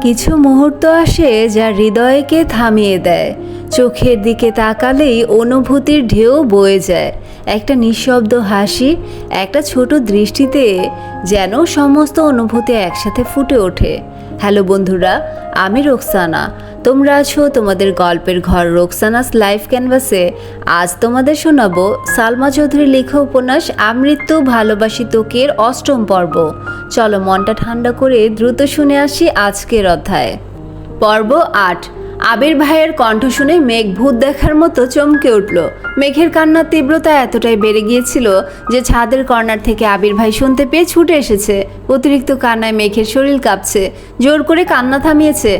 কিছু মুহূর্ত আসে যা হৃদয়কে থামিয়ে দেয়। চোখের দিকে তাকালেই অনুভূতির ঢেউ বয়ে যায়। একটা নিঃশব্দ হাসি, একটা ছোট দৃষ্টিতে যেন সমস্ত অনুভূতি একসাথে ফুটে ওঠে। হ্যালো বন্ধুরা, আমি রোকসানা। তোমরা আছো তোমাদের গল্পের ঘর রোকসানাস লাইফ ক্যানভাসে। আজ তোমাদের শোনাবো সালমা চৌধুরী লেখা উপন্যাস আমৃত্যু ভালোবাসি তোকের অষ্টম পর্ব। চলো মনটা ঠান্ডা করে দ্রুত শুনে আসি আজকের অধ্যায়। পর্ব আট আবির ভাইয়ের কণ্ঠ শুনে মেঘ ভূত দেখার মতো চমকে উঠল। মেঘের কান্নার তীব্রতা এতটাই বেড়ে গিয়েছিল যে ছাদের কর্নার থেকে আবির ভাই শুনতে পেয়ে ছুটে এসেছে। অতিরিক্ত কান্নায় মেঘের শরীর কাঁপছে, জোর করে কান্না থামিয়েছে।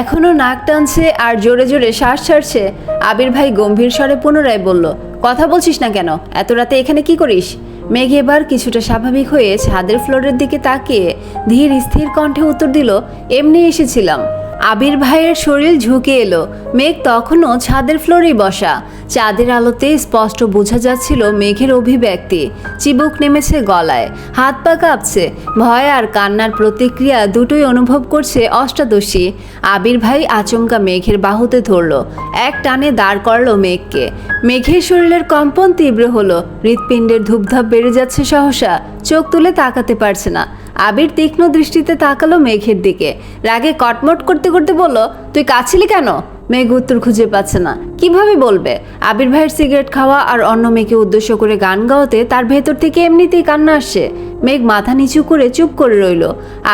এখনও নাক টানছে আর জোরে জোরে শ্বাস ছাড়ছে। আবির ভাই গম্ভীর স্বরে পুনরায় বলল, কথা বলছিস না কেন? এত রাতে এখানে কি করিস? মেঘ এবার কিছুটা স্বাভাবিক হয়ে ছাদের ফ্লোরের দিকে তাকিয়ে ধীর স্থির কণ্ঠে উত্তর দিল, এমনি এসেছিলাম। আবির ভাইয়ের শরীর ঝুঁকে এলো। মেঘ তখনও ছাদের ফ্লোরেই বসা। চাঁদের আলোতে স্পষ্ট বোঝা যাচ্ছিল মেঘের অভিব্যক্তি। চিবুক নেমেছে গলায়। হাত পা কাঁপছে। ভয় আর কান্নার প্রতিক্রিয়া দুটোই অনুভব করছে অষ্টাদশী। আবির ভাই আচমকা মেঘের বাহুতে ধরল। এক টানে দাঁড় করল মেঘকে। মেঘের শরীরের কম্পন তীব্র হলো। হৃৎপিণ্ডের ধূপধাপ বেড়ে যাচ্ছে সহসা। চোখ তুলে তাকাতে পারছে না। আবির তীক্ষ্ণ দৃষ্টিতে তাকালো মেঘের দিকে। রাগে কটমট করতে করতে বলল, তুই কাছিলি কেন? মেঘ উত্তর খুঁজে পাচ্ছে না। কীভাবে বলবে? আবির ভাইয়ের সিগারেট খাওয়া আর অন্য মেয়েকে উদ্দেশ্য করে গান গাওয়াতে তার ভেতর থেকে এমনিতেই কান্না আসছে। মেঘ মাথা নিচু করে চুপ করে রইল।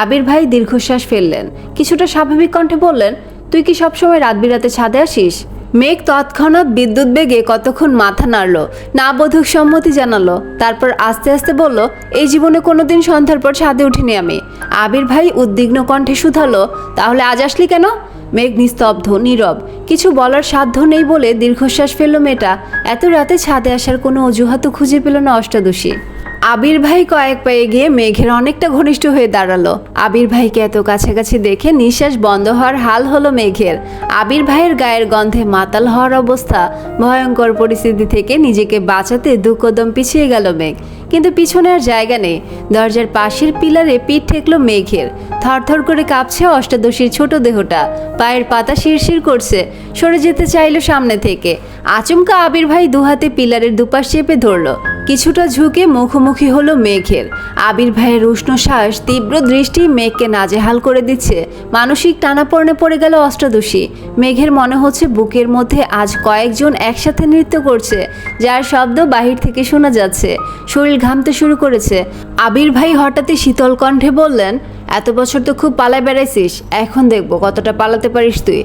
আবির ভাই দীর্ঘশ্বাস ফেললেন। কিছুটা স্বাভাবিক কণ্ঠে বললেন, তুই কি সবসময় রাত বিরাতে ছাদে আসিস? মেঘ তৎক্ষণাৎ বিদ্যুৎ বেগে কতক্ষণ মাথা নাড়ল, না বোধক সম্মতি জানালো, তারপর আস্তে আস্তে বলল, এই জীবনে কোনোদিন সন্ধ্যার পর ছাদে উঠিনি আমি। আবির ভাই উদ্বিগ্ন কণ্ঠে শুধালো, তাহলে আজ আসলি কেন? মেঘ নিস্তব্ধ, নীরব, কিছু বলার সাধ্য নেই বলে দীর্ঘশ্বাস ফেলল মেয়েটা। এত রাতে ছাদে আসার কোনো অজুহাতও খুঁজে পেল না অষ্টাদশী। আবির ভাই কয়েক পায়ে গিয়ে মেঘের অনেকটা ঘনিষ্ঠ হয়ে দাঁড়াল। আবির ভাইকে এত কাছাকাছি দেখে নিঃশ্বাস বন্ধ হওয়ার হাল হলো মেঘের। আবির ভাইয়ের গায়ের গন্ধে মাতাল হওয়ার অবস্থা, ভয়ঙ্কর পরিস্থিতি থেকে নিজেকে বাঁচাতে দু কদম পিছিয়ে গেল মেঘ। কিন্তু পিছনে আর জায়গা নেই। দরজার পাশের পিলারে পিঠ ঠেকলো মেঘের। থরথর করে কাঁপছে অষ্টাদশীর ছোট দেহটা। পায়ের পাতা শিরশির করছে, সরে যেতে চাইল সামনে থেকে। আচমকা আবির ভাই দুহাতে পিলারের দুপাশ চেপে ধরলো। কিছুটা ঝুঁকে মুখোমুখি হলো মেঘের। আবির ভাইয়ের উষ্ণ শ্বাস তীব্র দৃষ্টি মেঘকে নাজেহাল করে দিচ্ছে। মানসিক টানাপড়নে পড়ে গেল অষ্টাদশী। মেঘের মনে হচ্ছে বুকের মধ্যে আজ কয়েকজন একসাথে নৃত্য করছে, যার শব্দ বাহির থেকে শোনা যাচ্ছে। শরীর ঘামতে শুরু করেছে। আবির ভাই হঠাৎই শীতল কণ্ঠে বললেন এত বছর তো খুব পালায় বেড়াইছিস, এখন দেখব কতটা পালাতে পারিস তুই।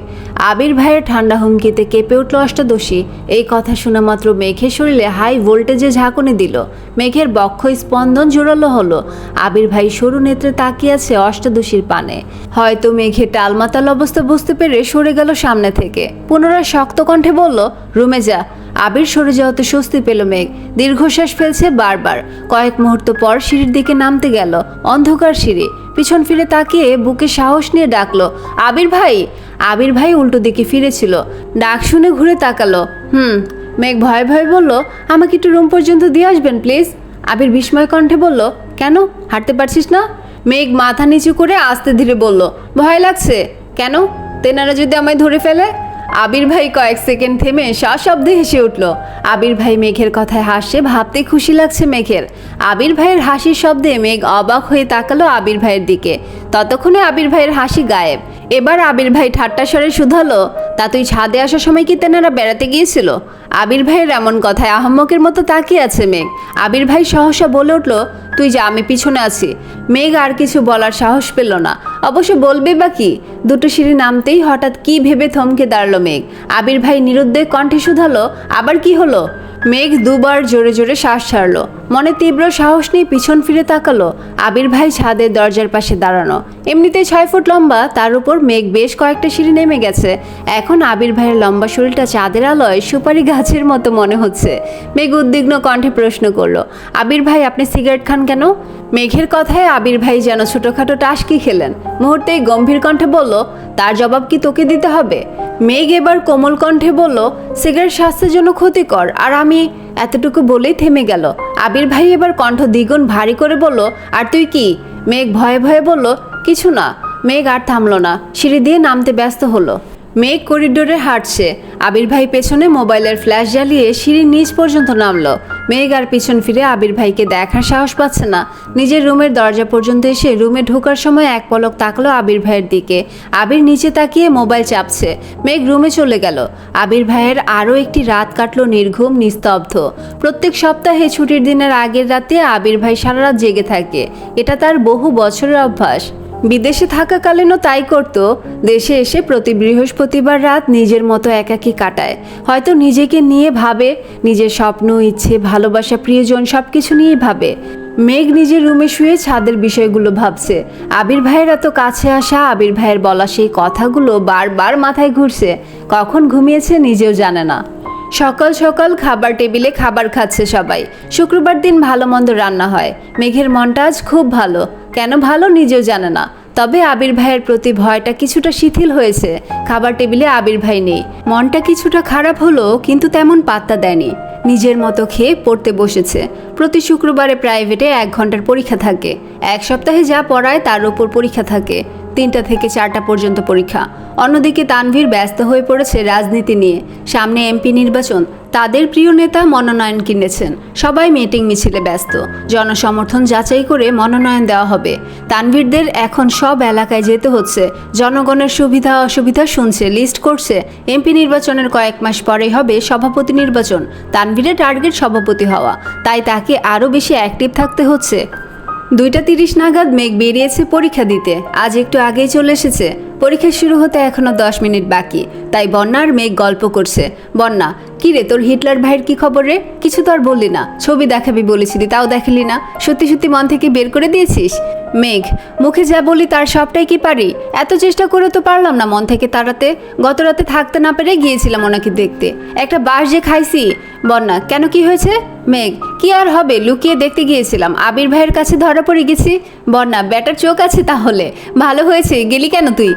আবির ভাইয়ের ঠান্ডা হুমকিতে কেঁপে উঠল অষ্টাদশী। এই কথা শোনা মাত্র মেঘের শরীরে হাই ভোল্টেজে ঝাঁকুনি দিল। মেঘের বক্ষ স্পন্দন জোরালো হলো। আবির ভাই সরু নেত্রে তাকিয়ে আছে অষ্টাদশীর পানে। হয়তো মেঘের টালমাতাল অবস্থা বুঝতে পেরে সরে গেল সামনে থেকে। পুনরায় শক্ত কণ্ঠে বলল, রুমে যা। আবির সরে যাওয়াতে স্বস্তি পেল মেঘ। দীর্ঘশ্বাস ফেলছে বারবার। কয়েক মুহূর্ত পর সিঁড়ির দিকে নামতে গেল অন্ধকার সিঁড়ি। পিছন ফিরে তাকিয়ে বুকে সাহস নিয়ে ডাকলো, আবির ভাই? আবির ভাই উল্টো দিকে ফিরেছিল, ডাক শুনে ঘুরে তাকালো, হুম। মেঘ ভয়ে ভয়ে বলল, আমাকে একটু রুম পর্যন্ত দিয়ে আসবেন, প্লিজ? আবির বিস্ময় কণ্ঠে বলল, কেন? হাঁটতে পারছিস না? মেঘ মাথা নিচু করে আস্তে ধীরে বলল, ভয় লাগছে? কেন? তেনারা যদি আমায় ধরে ফেলে? আবির ভাই কয়েক সেকেন্ড থেমে সশব্দে হেসে উঠল। আবির ভাই মেঘের কথায় হাসে ভাবতে খুশি লাগছে মেঘের। আবির ভাইয়ের হাসির শব্দে মেঘ অবাক হয়ে তাকালো আবির ভাইয়ের দিকে। ততক্ষণে আবির ভাইয়ের হাসি গায়েব। এবার আবির ভাই ঠাট্টা স্বরে শুধালো, তা তুই ছাদে আসার সময় কি তেনারা বেড়াতে গিয়েছিল? আবির ভাইয়ের এমন কথায় আহম্মকের মতো তাকিয়ে আছে মেঘ। আবির ভাই সহসা বলে উঠল, তুই যা, আমি পিছনে আছি। মেঘ আর কিছু বলার সাহস পেল না। অবশ্য বলবে বা কি? দুটো সিঁড়ি নামতেই হঠাৎ কি ভেবে থমকে দাঁড়াল মেঘ। আবির ভাই নিরুদ্বেগ কণ্ঠে শুধালো, আবার কি হলো? মেঘ দুবার জোরে জোরে শ্বাস ছাড়লো। মনে তীব্র সাহস নিয়ে পিছন ফিরে তাকালো। আবির ভাই ছাদের দরজার পাশে দাঁড়ানো। এমনিতেই ছয় ফুট লম্বা, তার উপর মেঘ বেশ কয়েকটা সিঁড়ি নেমে গেছে। এখন আবির ভাইয়ের লম্বা শরীরটা চাঁদের আলোয় সুপারি গাছের মতো মনে হচ্ছে। মেঘ উদ্বিগ্ন কণ্ঠে প্রশ্ন করল, আবির ভাই, আপনি সিগারেট খান কেন? মেঘের কথায় আবির ভাই যেন ছোটোখাটো টাসকি খেলেন। মুহূর্তেই গম্ভীর কণ্ঠে বলল, তার জবাব কি তোকে দিতে হবে? মেঘ এবার কোমল কণ্ঠে বলল সিগারেট স্বাস্থ্যের জন্য ক্ষতিকর। আর আমি এতটুকু বলেই থেমে গেল। আবির ভাই এবার কণ্ঠ দ্বিগুণ ভারী করে বলল, আর তুই কি? মেঘ ভয়ে ভয়ে বলল, কিছু না। মেঘ আর থামল না। সিঁড়ি দিয়ে নামতে ব্যস্ত হলো। মেঘ করিডোরে হাঁটছে। আবির ভাই পেছনে মোবাইলের ফ্ল্যাশ জ্বালিয়ে সিঁড়ির নিচ পর্যন্ত নামলো। মেঘ আর পিছন ফিরে আবির ভাইকে দেখার সাহস পাচ্ছে না। নিজের রুমের দরজা পর্যন্ত এসে রুমে ঢোকার সময় এক পলক তাকলো আবির ভাইয়ের দিকে। আবির নিচে তাকিয়ে মোবাইল চাপছে। মেঘ রুমে চলে গেল। আবির ভাইয়ের আরও একটি রাত কাটলো নির্ঘুম, নিস্তব্ধ। প্রত্যেক সপ্তাহে ছুটির দিনের আগের রাতে আবির ভাই সারা রাত জেগে থাকে। এটা তার বহু বছরের অভ্যাস। বিদেশে থাকাকালীনও তাই করত। দেশে এসে প্রতি বৃহস্পতিবার রাত নিজের মতো একাকী কাটায়। হয়তো নিজেকে নিয়ে ভাবে, নিজের স্বপ্ন, ইচ্ছে, ভালোবাসা, প্রিয়জন সব কিছু নিয়েই ভাবে। মেঘ নিজের রুমে শুয়ে ছাদের বিষয়গুলো ভাবছে। আবির ভাইয়ের এত কাছে আসা, আবির ভাইয়ের বলা সেই কথাগুলো বারবার মাথায় ঘুরছে। কখন ঘুমিয়েছে নিজেও জানে না। সকাল সকাল খাবার টেবিলে খাবার খাচ্ছে সবাই। শুক্রবার দিন ভালো মন্দ রান্না হয়। মেঘের মনটা আজ খুব ভালো। কেন ভালো নিজেও জানে না। তবে আবির ভাইয়ের প্রতি ভয়টা কিছুটা শিথিল হয়েছে। খাবার টেবিলে আবির ভাই নেই। মনটা কিছুটা খারাপ হলো কিন্তু তেমন পাত্তা দেয়নি। নিজের মতো খেয়ে পড়তে বসেছে। প্রতি শুক্রবারে প্রাইভেটে এক ঘণ্টার পরীক্ষা থাকে। এক সপ্তাহে যা পড়ায় তার ওপর পরীক্ষা থাকে। তিনটা থেকে চারটা পর্যন্ত পরীক্ষা। অন্যদিকে তানভীর ব্যস্ত হয়ে পড়েছে রাজনীতি নিয়ে। সামনে এমপি নির্বাচন তাদের প্রিয় নেতা মনোনয়ন কিনেছেন। সবাই মিটিং মিছিলে ব্যস্ত। জনসমর্থন যাচাই করে মনোনয়ন দেওয়া হবে। তানভীরদের এখন সব এলাকায় যেতে হচ্ছে। জনগণের সুবিধা অসুবিধা শুনছে, লিস্ট করছে। এমপি নির্বাচনের কয়েক মাস পরেই হবে সভাপতি নির্বাচন। তানভীরের টার্গেট সভাপতি হওয়া। তাই তাকে আরও বেশি অ্যাক্টিভ থাকতে হচ্ছে। দুইটা তিরিশ নাগাদ মেঘ বেরিয়েছে পরীক্ষা দিতে। আজ একটু আগেই চলে এসেছে। পরীক্ষা শুরু হতে এখনও দশ মিনিট বাকি, তাই বন্যা আর মেঘ গল্প করছে। বন্যা, কি রে তোর হিটলার ভাইয়ের কি খবর রে? কিছু তো আর বললি না, ছবি দেখাবি বলেছিলি, তাও দেখালি না। সত্যি সত্যি মন থেকে বের করে দিয়েছিস? মেঘ, মুখে যা বলি তার সবটাই কি পারি? এত চেষ্টা করে তো পারলাম না মন থেকে তাড়াতে। গত রাতে থাকতে না পেরে গিয়েছিলাম ওনাকে দেখতে। একটা বাস যে খাইছি। বন্যা, কেন কি হয়েছে? মেঘ, কি আর হবে? লুকিয়ে দেখতে গিয়েছিলাম। আবির ভাইয়ের কাছে ধরা পড়ে গেছি। বন্যা, ব্যাটার চোখ আছে তাহলে। ভালো হয়েছে, গেলি কেন তুই?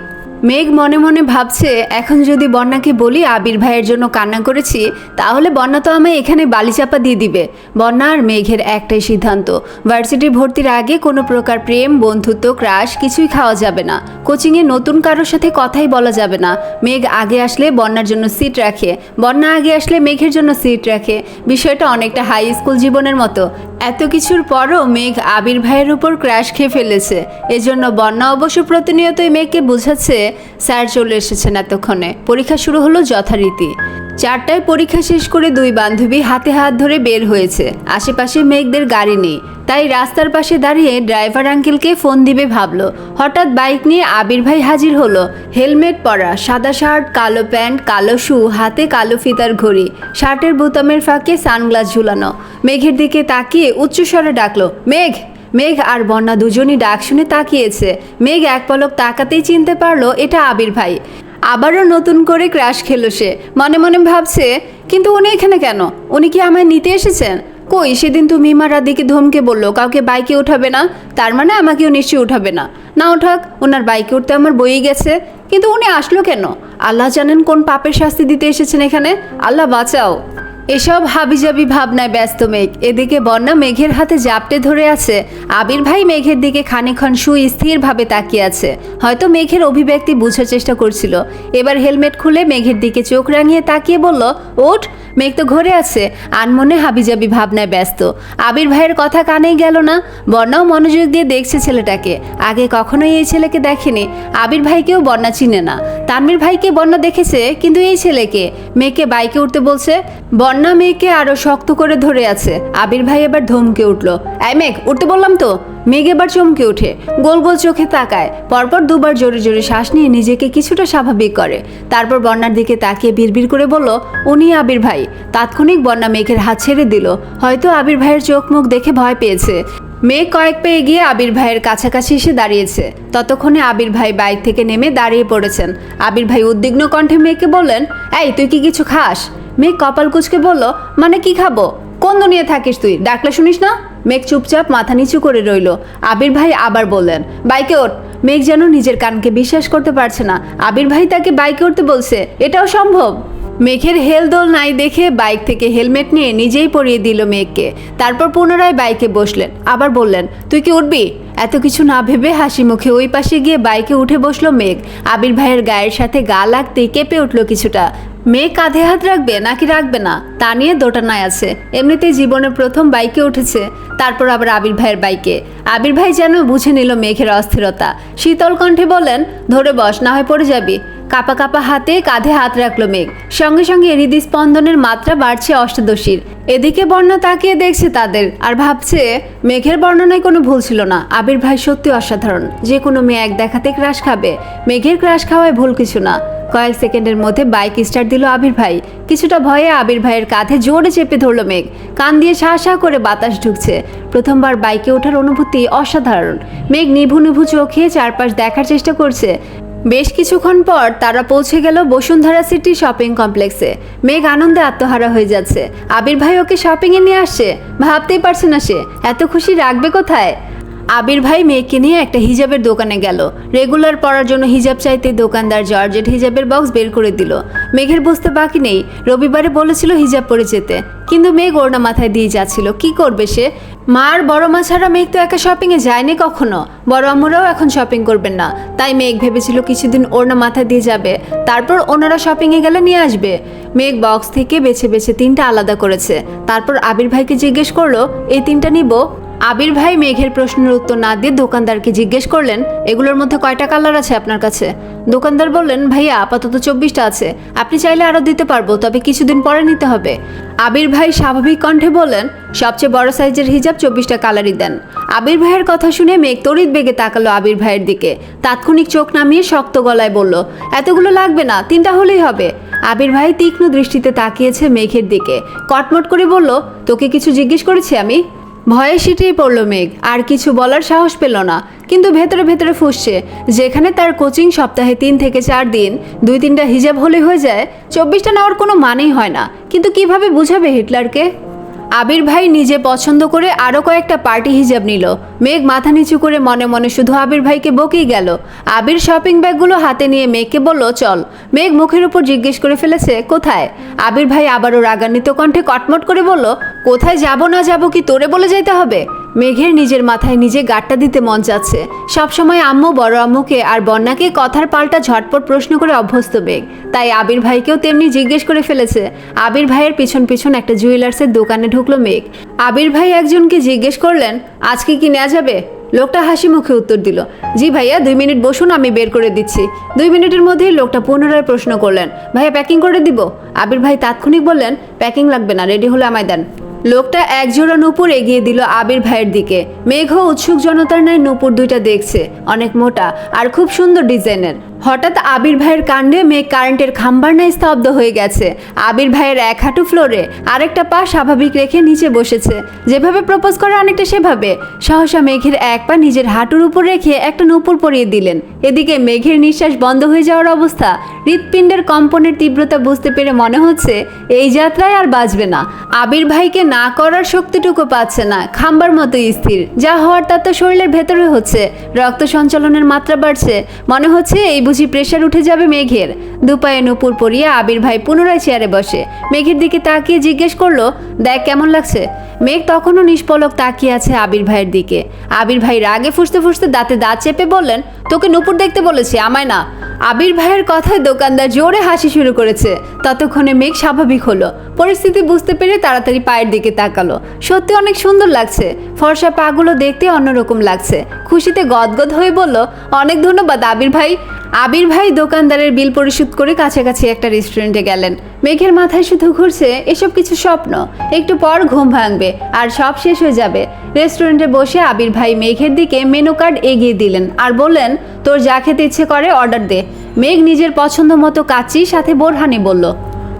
মেঘ মনে মনে ভাবছে, এখন যদি বন্যাকে বলি, আবির ভাইয়ের জন্য কান্না করেছি, তাহলে বন্যা তো আমায় এখানে বালিচাপা দিয়ে দিবে। বন্যা আর মেঘের একটাই সিদ্ধান্ত। ভার্সিটি ভর্তির আগে কোনো প্রকার প্রেম, বন্ধুত্ব, ক্রাশ কিছুই খাওয়া যাবে না। কোচিংয়ে নতুন কারোর সাথে কথাই বলা যাবে না। মেঘ আগে আসলে বন্যার জন্য সিট রাখে। বন্যা আগে আসলে মেঘের জন্য সিট রাখে। বিষয়টা অনেকটা হাই স্কুল জীবনের মতো। এত কিছুর পরও মেঘ আবির ভাইয়ের উপর ক্র্যাশ খেয়ে ফেলেছে। এজন্য বন্যা অবশ্য প্রতিনিয়তই মেঘকে বোঝাচ্ছে, স্যার চলে এসেছেন এতক্ষণে। পরীক্ষা শুরু হলো যথারীতি। চারটায় পরীক্ষা শেষ করে দুই বান্ধবী হাতে হাত ধরে বের হয়েছে। আশেপাশে মেঘদের গাড়ি নেই। তাই রাস্তার পাশে দাঁড়িয়ে ড্রাইভার আঙ্কেলকে ফোন দিবে ভাবলো। হঠাৎ বাইক নিয়ে আবির ভাই হাজির হলো। হেলমেট পরা, সাদা শার্ট, কালো প্যান্ট, কালো শু, হাতে কালো ফিতার ঘড়ি, শার্টের বোতামের ফাঁকে সানগ্লাস ঝুলানো। মেঘের দিকে তাকিয়ে উচ্চস্বরে ডাকলো, মেঘ! মেঘ আর বন্যা দুজনই ডাক শুনে তাকিয়েছে। মেঘ এক পলক তাকাতেই চিনতে পারল এটা আবির ভাই। আবারও নতুন করে ক্র্যাশ খেলো সে। মনে মনে ভাবছে, কিন্তু উনি এখানে কেন? উনি কি আমায় নিতে এসেছেন? কই, সেদিন তুমি মারা দিকে ধমকে বলল, কাউকে বাইকে উঠাবে না, তার মানে আমাকেও নিশ্চয়ই উঠাবে না। না ওঠাক ওনার বাইকে উঠতে আমার বই গেছে। কিন্তু উনি আসলো কেন? আল্লাহ জানেন কোন পাপের শাস্তি দিতে এসেছেন এখানে? আল্লাহ বাঁচাও। এসব হাবিজাবি ভাবনায় ব্যস্ত মেঘ। এদিকে বন্যা মেঘের হাতে জাপটে ধরে আছে। আবির ভাই মেঘের দিকে খানিক্ষণ সুস্থিরভাবে তাকিয়ে আছে। হয়তো মেঘের অভিব্যক্তি বোঝার চেষ্টা করছিল। এবার হেলমেট খুলে মেঘের দিকে চোখ রাঙিয়ে তাকিয়ে বলল, ওঠ, মেঘ তো ঘরে আছে। আনমনে হাবিজাবি ভাবনায় ব্যস্ত। আবির ভাইয়ের কথা কানেই গেল না। বন্যাও মনোযোগ দিয়ে দেখছে ছেলেটাকে। আগে কখনোই এই ছেলেকে দেখেনি। আবির ভাইকেও বন্যা চিনে না। তানমির ভাইকে বন্যা দেখেছে, কিন্তু এই ছেলেকে? মেয়েকে বাইকে উঠতে বলছে, বন্যা মেয়েকে আরও শক্ত করে ধরে আছে। আবির ভাই এবার ধমকে উঠল, এই মেঘ, উঠতে বললাম তো? মেঘ এবার চমকে ওঠে, গোল গোল চোখে তাকায়, পরপর দুবার জোরে জোরে শ্বাস নিয়ে নিজেকে কিছুটা স্বাভাবিক করে। তারপর বন্যার দিকে তাকিয়ে বিড়বিড় করে বলল, উনি আবির ভাই। তাৎক্ষণিক বন্যা মেঘের হাত ছেড়ে দিল। হয়তো আবির ভাইয়ের চোখ মুখ দেখে ভয় পেয়েছে। মেঘ কয়েক পেয়ে গিয়ে আবির ভাইয়ের কাছাকাছি এসে দাঁড়িয়েছে। ততক্ষণে আবির ভাই বাইক থেকে নেমে দাঁড়িয়ে পড়েছেন। আবির ভাই উদ্বিগ্ন কণ্ঠে মেয়েকে বললেন, এই, তুই কি কিছু খাস? মেঘ কপাল কুচকে বলল মানে কি খাব? কোন দুনিয়া থাকিস তুই? ডাকলে শুনিস না? মেঘ চুপচাপ মাথা নিচু করে রইল। আবির ভাই আবার বললেন, বাইকে ওঠ। মেঘ যেন নিজের কানকে বিশ্বাস করতে পারছে না। আবির ভাই তাকে বাইকে উঠতে বলছে, এটাও সম্ভব? মেঘের হেলদোল নাই দেখে বাইক থেকে হেলমেট নিয়ে নিজেই পরিয়ে দিল মেঘকে। তারপর পুনরায় বাইকে বসলেন। আবার বললেন, তুই কি উঠবি? এত কিছু না ভেবে হাসি মুখে ওই পাশে গিয়ে বাইকে উঠে বসল মেঘ। আবির ভাইয়ের গায়ের সাথে গা লাগতেই কেঁপে উঠল কিছুটা। মেয়ে কাঁধে হাত রাখবে নাকি রাখবে না, তা নিয়ে দোটানায় আছে। এমনিতেই জীবনের প্রথম বাইকে উঠেছে, তারপর আবার আবির ভাইয়ের বাইকে। আবির ভাই যেন বুঝে নিল মেঘের অস্থিরতা। শীতল কণ্ঠে বললেন, ধরে বস, না হয় পড়ে যাবি। কাপা কাপা হাতে কাঁধে হাত রাখল মেঘ। সঙ্গে সঙ্গে হৃদস্পন্দনের মাত্রা বাড়ছে অষ্টাদশীর। এদিকে বর্ণা তাকিয়ে দেখছে তাদের, আর ভাবছে, মেঘের বর্ণনায় কোনো ভুল ছিল না। আবির ভাই সত্যি অসাধারণ। যে কোনো মেয়ে এক দেখাতে ক্রাশ খাবে। মেঘের ক্রাশ খাওয়ায় ভুল কিছু না। কয়েক সেকেন্ডের মধ্যে বাইক স্টার্ট দিল আবির ভাই। কিছুটা ভয়ে আবির ভাইয়ের কাঁধে জোরে চেপে ধরলো মেঘ। কান দিয়ে শা শা করে বাতাস ঢুকছে। প্রথমবার বাইকে ওঠার অনুভূতি অসাধারণ। মেঘ নিভু নিভু চোখে চারপাশ দেখার চেষ্টা করছে। বেশ কিছুক্ষণ পর তারা পৌঁছে গেল বসুন্ধরা সিটি শপিং কমপ্লেক্সে। মেঘ আনন্দে আত্মহারা হয়ে যাচ্ছে। আবির ভাই ওকে শপিংয়ে নিয়ে আসছে। ভাবতেই পারছে না সে, এত খুশি রাখবে কোথায়? আবির ভাই মেয়েকে নিয়ে একটা হিজাবের দোকানে গেল। রেগুলার পরার জন্য হিজাব চাইতে দোকানদার জর্জেট হিজাবের বক্স বের করে দিল। মেঘের বুঝতে বাকি নেই। রবিবারে বলেছিল হিজাব পরে যেতে। কিন্তু মেঘ ওড়না মাথায় দিয়ে যাচ্ছিল। কি করবে সে? মার বড় মা ছাড়া মেঘ তো একা শপিংয়ে যায়নি কখনো? বড় আম্মুরাও এখন শপিং করবেন না। তাই মেঘ ভেবেছিল কিছুদিন ওড়না মাথায় দিয়ে যাবে। তারপর ওনারা শপিংয়ে গেলে নিয়ে আসবে। মেঘ বক্স থেকে বেছে বেছে তিনটা আলাদা করেছে। তারপর আবির ভাইকে জিজ্ঞেস করল, এই তিনটা নিব? আবির ভাই মেঘের প্রশ্নের উত্তর না দিয়ে দোকানদারকে জিজ্ঞেস করলেন, এগুলোর মধ্যে কয়টা কালার আছে আপনার কাছে? দোকানদার বললেন, ভাইয়া, আপাতত চব্বিশটা আছে। আপনি চাইলে আরও দিতে পারব, তবে কিছুদিন পরে নিতে হবে। আবির ভাই স্বাভাবিক কণ্ঠে বললেন, সবচেয়ে বড় সাইজের হিজাব চব্বিশটা কালারই দেন। আবির ভাইয়ের কথা শুনে মেঘ তড়িৎ বেগে তাকালো আবির ভাইয়ের দিকে। তাৎক্ষণিক চোখ নামিয়ে শক্ত গলায় বলল, এতগুলো লাগবে না, তিনটা হলেই হবে। আবির ভাই তীক্ষ্ণ দৃষ্টিতে তাকিয়েছে মেঘের দিকে। কটমট করে বলল, তোকে কিছু জিজ্ঞেস করেছি আমি? ভয়ে সিটিয়ে পড়ল মেঘ। আর কিছু বলার সাহস পেল না, কিন্তু ভেতরে ভেতরে ফুসছে। যেখানে তার কোচিং সপ্তাহে তিন থেকে চার দিন, দুই তিনটা হিজাব হলে হয়ে যায়, চব্বিশটা নেওয়ার কোনো মানেই হয় না। কিন্তু কীভাবে বুঝাবে হিটলারকে? আবির ভাই নিজে পছন্দ করে আরও কয়েকটা পার্টি হিজাব নিল। মেঘ মাথা নিচু করে মনে মনে শুধু আবির ভাইকে বকেই গেল। আবির শপিং ব্যাগগুলো হাতে নিয়ে মেঘকে বলল, চল। মেঘ মুখের উপর জিজ্ঞেস করে ফেলেছে, কোথায়? আবির ভাই আবারও রাগান্বিত কণ্ঠে কটমট করে বলল, কোথায় যাব না যাব কি তোরে বলে যাইতে হবে? মেঘের নিজের মাথায় নিজে গাট্টা দিতে মন চাচ্ছে। সবসময় আম্মু, বড় আম্মুকে আর বন্যাকে কথার পাল্টা ঝটপট প্রশ্ন করে অভ্যস্ত বেগ তাই আবির ভাইকেও তেমনি জিজ্ঞেস করে ফেলেছে। আবির ভাইয়ের পিছন পিছন একটা জুয়েলার্সের দোকানে ঢুকলো মেঘ। আবির ভাই একজনকে জিজ্ঞেস করলেন, আজকে কি নেওয়া যাবে? লোকটা হাসি মুখে উত্তর দিল, জি ভাইয়া, দুই মিনিট বসুন, আমি বের করে দিচ্ছি। দুই মিনিটের মধ্যেই লোকটা পুনরায় প্রশ্ন করলেন, ভাইয়া, প্যাকিং করে দিব? আবির ভাই তাৎক্ষণিক বললেন, প্যাকিং লাগবে না, রেডি হলে আমায় দেন। লোকটা একজোড়া নূপুর এগিয়ে দিল আবির ভাইয়ের দিকে। মেঘ উৎসুক জনতার ন্যায় নূপুর দুইটা দেখছে, অনেক মোটা আর খুব সুন্দর ডিজাইনের। হঠাৎ আবির ভাইয়ের কাণ্ডে মেঘ কারেন্টের খাম্বার ন্যায় স্তব্ধ হয়ে গেছে। আবির ভাইয়ের এক হাঁটু ফ্লোরে আরেকটা পা স্বাভাবিক রেখে নিচে বসেছে। যেভাবে প্রপোজ করে অনেকটা সেভাবে, সহসা মেঘের এক পা নিজের হাঁটুর উপর রেখে একটা নূপুর পরিয়ে দিলেন। এদিকে মেঘের নিঃশ্বাস বন্ধ হয়ে যাওয়ার অবস্থা, হৃৎপিণ্ডের কম্পনের তীব্রতা বুঝতে পেরে মনে হচ্ছে, এই যাত্রায় আর বাঁচবে না। আবির ভাইকে না করার শক্তিটুকু পাচ্ছে না, খাম্বার মতো স্থির। যা হওয়ার তা তো শরীরের ভেতরে হচ্ছে। রক্ত সঞ্চালনের মাত্রা বাড়ছে। মনে হচ্ছে এই বুঝি প্রেশার উঠে যাবে মেঘের। দুপায়ে নুপুর পরিয়ে আবির ভাই পুনরায় চেয়ারে বসে। মেঘের দিকে তাকিয়ে জিজ্ঞেস করল, দেখ, কেমন লাগছে? মেঘ তখনও নিষ্পলক তাকিয়ে আছে আবির ভাইয়ের দিকে। আবির ভাই রাগে ফুসতে ফুসতে দাঁতে দাঁত চেপে বললেন, তোকে নুপুর দেখতে বলেছি, আমায় না। আবির ভাইয়ের কথায় দোকানদার জোরে হাসি শুরু করেছে। ততক্ষণে মেঘ স্বাভাবিক হলো। পরিস্থিতি বুঝতে পেরে তাড়াতাড়ি পায়ের দিকে তাকালো। সত্যি অনেক সুন্দর লাগছে। ফর্সা পাগুলো দেখতে অন্যরকম লাগছে। খুশিতে গদগদ হয়ে বলল, অনেক ধন্যবাদ আবির ভাই। আবির ভাই দোকানদারের বিল পরিশোধ করে কাছাকাছি একটা রেস্টুরেন্টে গেলেন। মেঘের মাথায় শুধু ঘুরছে এসব কিছু স্বপ্ন। একটু পর ঘুম ভাঙবে আর সব শেষ হয়ে যাবে। রেস্টুরেন্টে বসে আবির ভাই মেঘের দিকে মেনু কার্ড এগিয়ে দিলেন আর বললেন, তোর যা খেতে ইচ্ছে করে অর্ডার দে। মেঘ নিজের পছন্দ মতো কাচি, সাথে বোরহানি বলল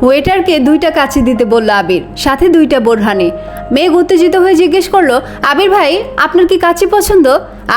ওয়েটারকে দুইটা কাচি দিতে বলল আবির, সাথে দুইটা বোরহানি। মেঘ উত্তেজিত হয়ে জিজ্ঞেস করল, আবির ভাই, আপনার কি কাচি পছন্দ?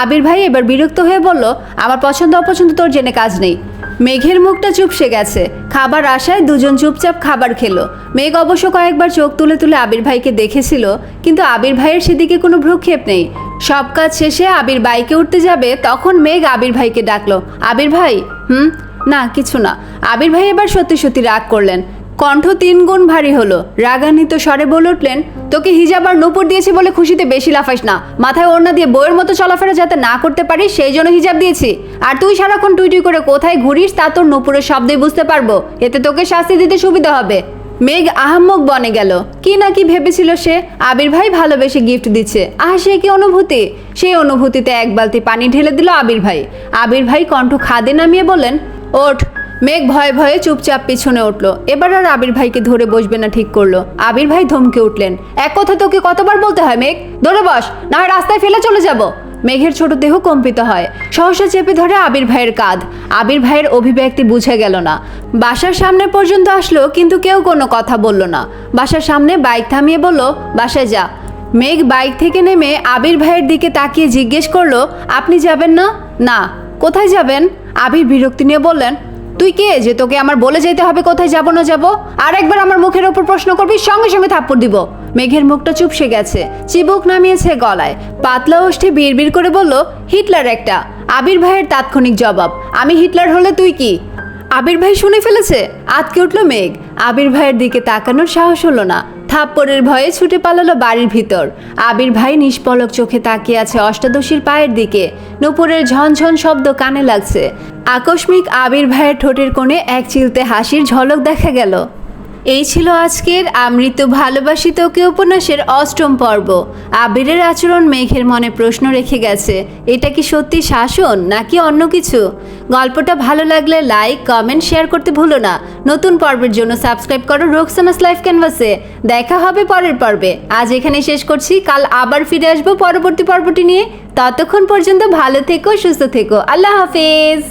আবির ভাই এবার বিরক্ত হয়ে বলল, আমার পছন্দ অপছন্দ তোর জেনে কাজ নেই। মেঘের মুখটা চুপসে গেছে। খাবার আসায় দুজন চুপচাপ খাবার খেলো। মেঘ অবশ্য কয়েকবার চোখ তুলে তুলে আবির ভাইকে দেখেছিল, কিন্তু আবির ভাইয়ের সেদিকে কোনো ভ্রুক্ষেপ নেই। সব কাজ শেষে আবির বাইকে উঠতে যাবে, তখন মেঘ আবির ভাইকে ডাকলো, আবির ভাই, হুম? না, কিছু না। আবির ভাই এবার সত্যি সত্যি রাগ করলেন। কণ্ঠ তিন গুণ ভারী হলো। রাগান্বিত স্বরে বলে উঠলেন, তোকে হিজাব আর নুপুর দিয়েছি বলে খুশিতে বেশি লাফাইস না। মাথায় ওড়না দিয়ে বইয়ের মতো চলাফেরা যাতে না করতে পারিস সেই জন্য হিজাব দিয়েছি। আর তুই সারাক্ষণ টুই টুই করে কোথায় ঘুরিস তা তোর নুপুরের শব্দই বুঝতে পারব। এতে তোকে শাস্তি দিতে সুবিধা হবে। মেঘ আহাম্মক বনে গেল। কি না কি ভেবেছিল সে? আবির ভাই ভালোবেসে গিফট দিচ্ছে। আহ, সে কি অনুভূতি? সেই অনুভূতিতে এক বালতি পানি ঢেলে দিল আবির ভাই। আবির ভাই কণ্ঠ খাদে নামিয়ে বললেন, ওঠ মেঘ ভয়ে ভয়ে চুপচাপ পিছনে উঠল। এবার আর আবির ভাইকে ধরে বসবে না ঠিক করল। আবির ভাই ধমকে উঠলেন, এক কথা তোকে কতবার বলতে হয় মেঘ? ধরে বস, না হয় রাস্তায় ফেলে চলে যাব। মেঘের ছোট দেহ কম্পিত হয়, সহসা চেপে ধরে আবির ভাইয়ের কাঁধ। আবির ভাইয়ের অভিব্যক্তি বুঝে গেল না। বাসার সামনে পর্যন্ত আসলো, কিন্তু কেউ কোনো কথা বলল না। বাসার সামনে বাইক থামিয়ে বলল, বাসায় যা। মেঘ বাইক থেকে নেমে আবির ভাইয়ের দিকে তাকিয়ে জিজ্ঞেস করল, আপনি যাবেন না? না। কোথায় যাবেন? আবির বিরক্তি নিয়ে বললেন তুই কে যে তোকে আমার বলে যেতে হবে কোথায় যাব না যাব? আর একবার আমার মুখের ওপর প্রশ্ন করবি, সঙ্গে সঙ্গে থাপ্পড় দিব। মেঘের মুখটা চুপসে গেছে, চিবুক নামিয়েছে গলায়। পাতলা ওষ্ঠে বিড়বিড় করে বলল, হিটলার একটা। আবির ভাইয়ের তাৎক্ষণিক জবাব, আমি হিটলার হলে তুই কি? আবির ভাই শুনে ফেলেছে, আতকে উঠল মেঘ। আবির ভাইয়ের দিকে তাকানোর সাহস হলো না। থাপ্পড়ের ভয়ে ছুটে পালালো বাড়ির ভিতর। আবির ভাই নিষ্পলক চোখে তাকিয়ে আছে অষ্টাদশীর পায়ের দিকে। নুপুরের ঝনঝন শব্দ কানে লাগছে। আকস্মিক আবির ভাইয়ের ঠোঁটের কোণে এক চিলতে হাসির ঝলক দেখা গেল। এই ছিল আজকের আমৃত ভালোবাসি তোকে উপন্যাসের অষ্টম পর্ব। আবিরের আচরণ মেঘের মনে প্রশ্ন রেখে গেছে, এটা কি সত্যি শাসন নাকি অন্য কিছু? গল্পটা ভালো লাগলে লাইক, কমেন্ট, শেয়ার করতে ভুলো না। নতুন পর্বের জন্য সাবস্ক্রাইব করো রোকসানাস লাইফ ক্যানভাসে। দেখা হবে পরের পর্বে। আজ এখানে শেষ করছি, কাল আবার ফিরে আসব পরবর্তী পর্বটি নিয়ে। ততক্ষণ পর্যন্ত ভালো থেকো, সুস্থ থেকো। আল্লাহ হাফেজ।